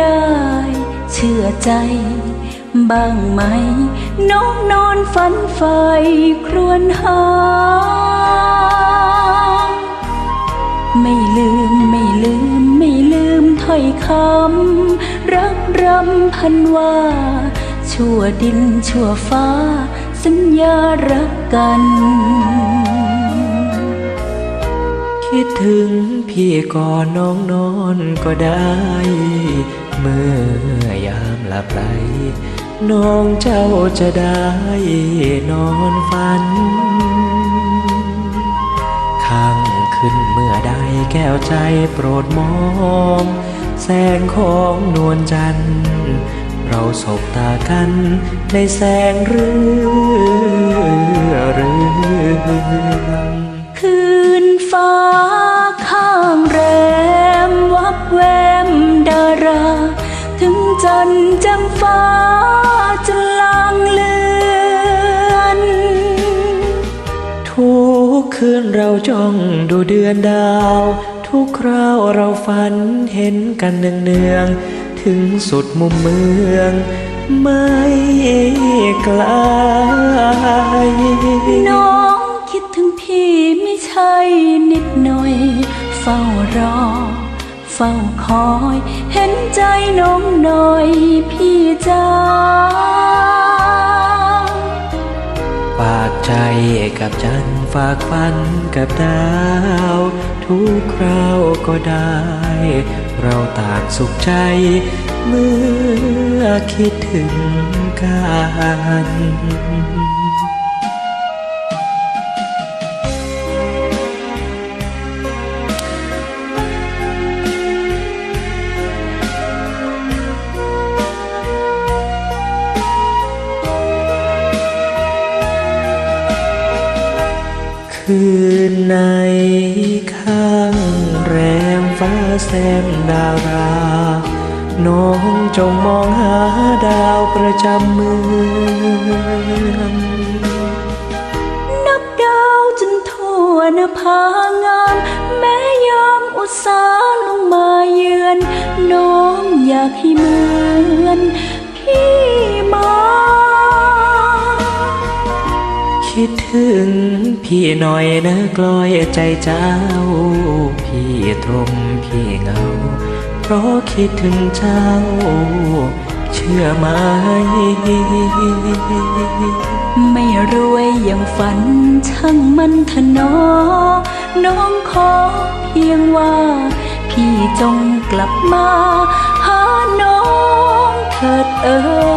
ได้ เชื่อใจ บ้างไหม น้องนอนฝันไฟครวญหา ไม่ลืมไม่ลืมไม่ลืมถ้อยคำ รักรำพันว่า ชั่วดินชั่วฟ้า สัญญารักกันคิดถึงพี่ก่อนน้องนอนก็ได้ เมื่อยามหลับไหลน้องเจ้าจะได้นอนฝัน ข้างขึ้นเมื่อใดแก้วใจโปรดมอง แสงของนวลจันทร์เราสบตากันในแสงเรือเรือง คืนเราจ้องดูเดือนดาว ทุกคราวเราฝันเห็นกันเนืองๆ ถึงสุดมุมเมือง ไม่ไกลน้องคิดถึงพี่ไม่ใช่นิดหน่อย เฝ้ารอ เฝ้าคอย เห็นใจน้องหน่อยพี่จ้า กับจันฝากฝันกับดาว ทุกคราวก็ได้ เราต่างสุขใจ เมื่อคิดถึงกัน คืนในข้างแรมฟ้าแซมดารา น้องจงมองหาดาวประจำเมืองนับดาวจนทั่วนภางาม ถึงพี่หน่อยนะกลอยใจเจ้า พี่ตรมพี่เงา เพราะคิดถึงเจ้า เชื่อไหม ไม่รวยอย่างฝันช่างมันเถอะนอ น้องขอเพียงว่า พี่จงกลับมา หาน้องเถิดเอ่ย